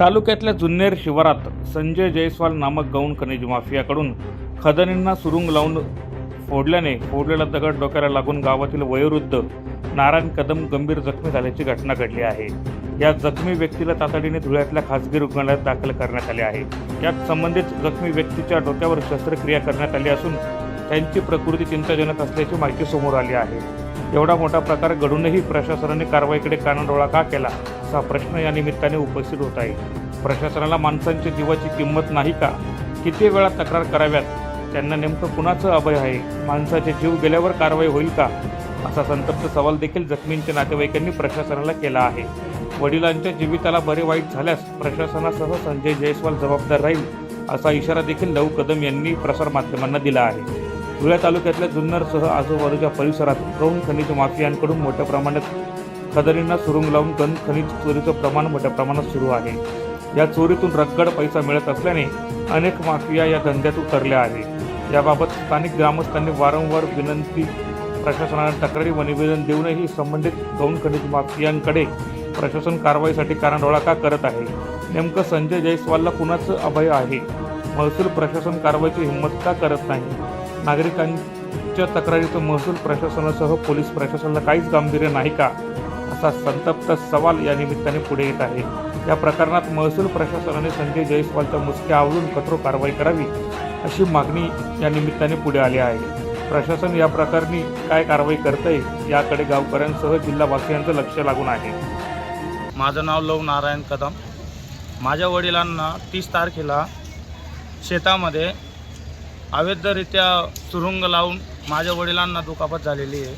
तालुक्यातल्या जुन्नेर शिवारात संजय जयस्वाल नामक गौण खनिज माफियाकडून खदनींना सुरुंग लावून फोडल्याने फोडलेला दगड डोक्याला लागून गावातील वयोवृद्ध नारायण कदम गंभीर जखमी झाल्याची घटना घडली आहे. या जखमी व्यक्तीला तातडीने धुळ्यातल्या खासगी रुग्णालयात दाखल करण्यात आले आहे. यात संबंधित जखमी व्यक्तीच्या डोक्यावर शस्त्रक्रिया करण्यात आली असून त्यांची प्रकृती चिंताजनक असल्याची माहिती समोर आली आहे. एवढा मोठा प्रकार घडूनही प्रशासनाने कारवाईकडे कानाडोळा का केला? असा प्रश्न या निमित्ताने उपस्थित होत आहे. प्रशासनाला माणसांच्या जीवाची किंमत नाही का? किती वेळा तक्रार कराव्यात? त्यांना नेमकं कुणाचं अभय आहे? माणसाचे जीव गेल्यावर कारवाई होईल का? असा संतप्त सवाल देखील जखमींच्या नातेवाईकांनी प्रशासनाला केला आहे. वडिलांच्या जीविताला बरे वाईट झाल्यास प्रशासनासह संजय जयस्वाल जबाबदार राहील असा इशारा देखील लव कदम यांनी प्रसारमाध्यमांना दिला आहे. धुळे तालुक्यातल्या जुन्नरसह आजूबाजूच्या परिसरात गौण खनिज माफियांकडून मोठ्या प्रमाणात खदरींना सुरुंग लावून गन खनिज चोरीचं प्रमाण मोठ्या प्रमाणात सुरू आहे. या चोरीतून रगड पैसा मिळत असल्याने अनेक माफिया या धंद्यात उतरल्या आहे याबाबत स्थानिक ग्रामस्थांनी वारंवार विनंती प्रशासनाला तक्रारी व निवेदन देऊनही संबंधित गौण खनिज माफियांकडे प्रशासन कारवाईसाठी कारणडोळा का करत आहे? नेमकं संजय जयस्वालला कुणाचं अभय आहे? महसूल प्रशासन कारवाईची हिंमत का करत नाही? नागरिकांच्या तक्रारीचं महसूल प्रशासनासह पोलीस प्रशासनाला काहीच गांभीर्य नाही का? असा संतप्त सवाल या निमित्ताने पुढे येत आहे. या प्रकरणात महसूल प्रशासनाने संजय जयस्वालच्या मुसक्या आवळून कठोर कारवाई करावी अशी मागणी या निमित्ताने पुढे आली आहे. प्रशासन या प्रकरणी काय कारवाई करतंय याकडे गावकऱ्यांसह जिल्हावासियांचं लक्ष लागून आहे. माझं नाव लव नारायण कदम. माझ्या वडिलांना तीस तारखेला शेतामध्ये अवैधरित्या सुरुंग लावून माझ्या वडिलांना दुखापत झालेली आहे.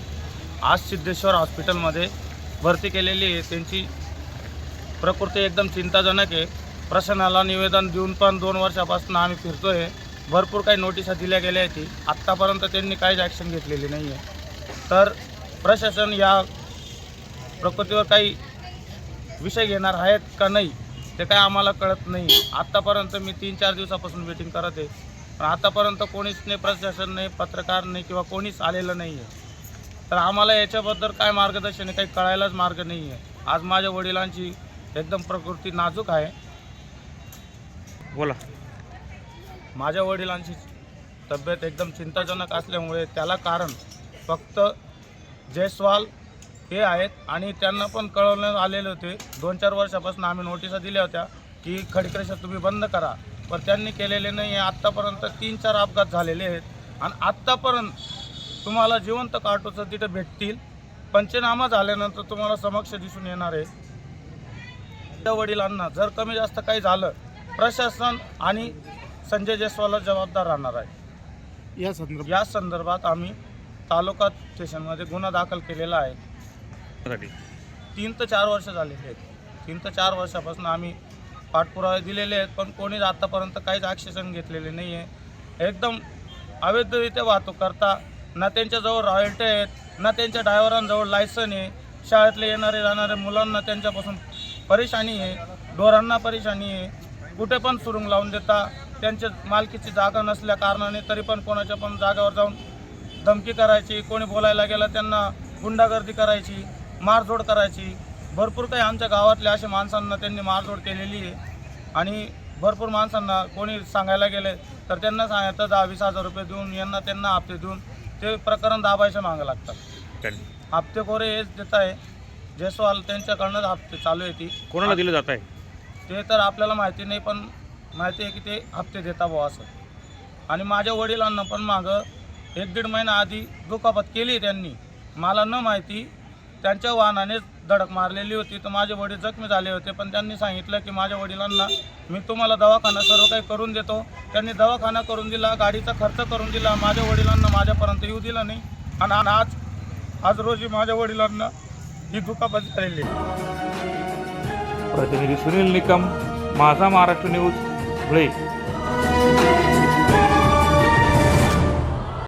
आज सिद्धेश्वर हॉस्पिटलमध्ये भरती केलेली आहे. त्यांची प्रकृती एकदम चिंताजनक आहे. प्रशासनाला निवेदन देऊन पण दोन वर्षापासून आम्ही फिरतो आहे भरपूर काही नोटिसा दिल्या गेल्या आहेत. आत्तापर्यंत त्यांनी काहीच ॲक्शन घेतलेली नाही आहे तर प्रशासन या प्रकृतीवर काही विषय घेणार आहेत का नाही ते काय आम्हाला कळत नाही आत्तापर्यंत मी तीन चार दिवसापासून वेटिंग करत आहे. पण आतापर्यंत कोणीच नाही प्रशासन नाही पत्रकार नाही किंवा कोणीच आलेलं नाही आहे तर आम्हाला याच्याबद्दल काय मार्गदर्शन आहे काही कळायलाच मार्ग नाही आहे आज माझ्या वडिलांची एकदम प्रकृती नाजूक आहे. बोला. माझ्या वडिलांची तब्येत एकदम चिंताजनक असल्यामुळे त्याला कारण फक्त जयस्वाल हे आहेत आणि त्यांना पण कळवण्यात आलेले होते. दोन चार वर्षापासून आम्ही नोटिसा दिल्या होत्या की खडीक्रेशर तुम्ही बंद करा. पण त्यांनी केलेले नाही आहे. आत्तापर्यंत तीन चार अपघात झालेले आहेत. आणि आत्तापर्यंत तुम्हाला जिवंत काटोचं तिथे भेटतील. पंचनामा झाल्यानंतर तुम्हाला समक्ष दिसून येणार आहे. त्या वडिलांना जर कमी जास्त काही झालं प्रशासन आणि संजय जयस्वालच जबाबदार राहणार आहे. या संदर्भात? या संदर्भात आम्ही तालुका स्टेशनमध्ये गुन्हा दाखल केलेला आहे. तीन ते चार वर्ष झालेली आहेत. तीन ते चार वर्षापासून आम्ही पाठपुरावे दिलेले आहेत पण कोणीच आत्तापर्यंत काहीच ॲक्सेशन घेतलेले नाही आहे एकदम अवैधरित्या वाहतूक करता ना त्यांच्याजवळ रॉयल्टी आहेत ना त्यांच्या ड्रायव्हरांजवळ लायसन आहे. शाळेतले येणारे जाणारे मुलांना त्यांच्यापासून परेशानी आहे ढोरांना परेशानी आहे. कुठे पण सुरुंग लावून देता त्यांच्या मालकीची जागा नसल्या कारणाने तरी पण कोणाच्या पण जागेवर जाऊन धमकी करायची कोणी बोलायला गेलं त्यांना गुंडागर्दी करायची मारझोड करायची. भरपूर काही आमच्या गावातल्या अशा माणसांना त्यांनी मारझोड केलेली आहे. आणि भरपूर माणसांना कोणी सांगायला गेले तर त्यांना सांगायचं दहा वीस हजार रुपये देऊन यांना त्यांना हप्ते देऊन ते प्रकरण दाबायचं मागं लागतात. हप्ते कोरे हेच देत आहे. जयस्वाल त्यांच्याकडनंच हप्ते चालू आहे ती. कोणाला दिलं जात आहे? ते तर आपल्याला माहिती नाही पण माहिती आहे की ते हप्ते देता बुवा असं. आणि माझ्या वडिलांना पण मागं एक दीड महिना आधी दुखापत केली त्यांनी. मला न माहिती त्यांच्या वाहनानेच धडक मारलेली होती. तर माझे वडील जखमी झाले होते. पण त्यांनी सांगितलं की माझ्या वडिलांना मी तुम्हाला दवाखाना सर्व काही करून देतो. त्यांनी दवाखाना करून दिला गाडीचा खर्च करून दिला. माझ्या वडिलांना माझ्यापर्यंत येऊ दिला नाही. आणि आज आज रोजी माझ्या वडिलांना ही दुखापत झालेली प्रतिनिधी सुनील निकम माझा महाराष्ट्र न्यूज धुळे.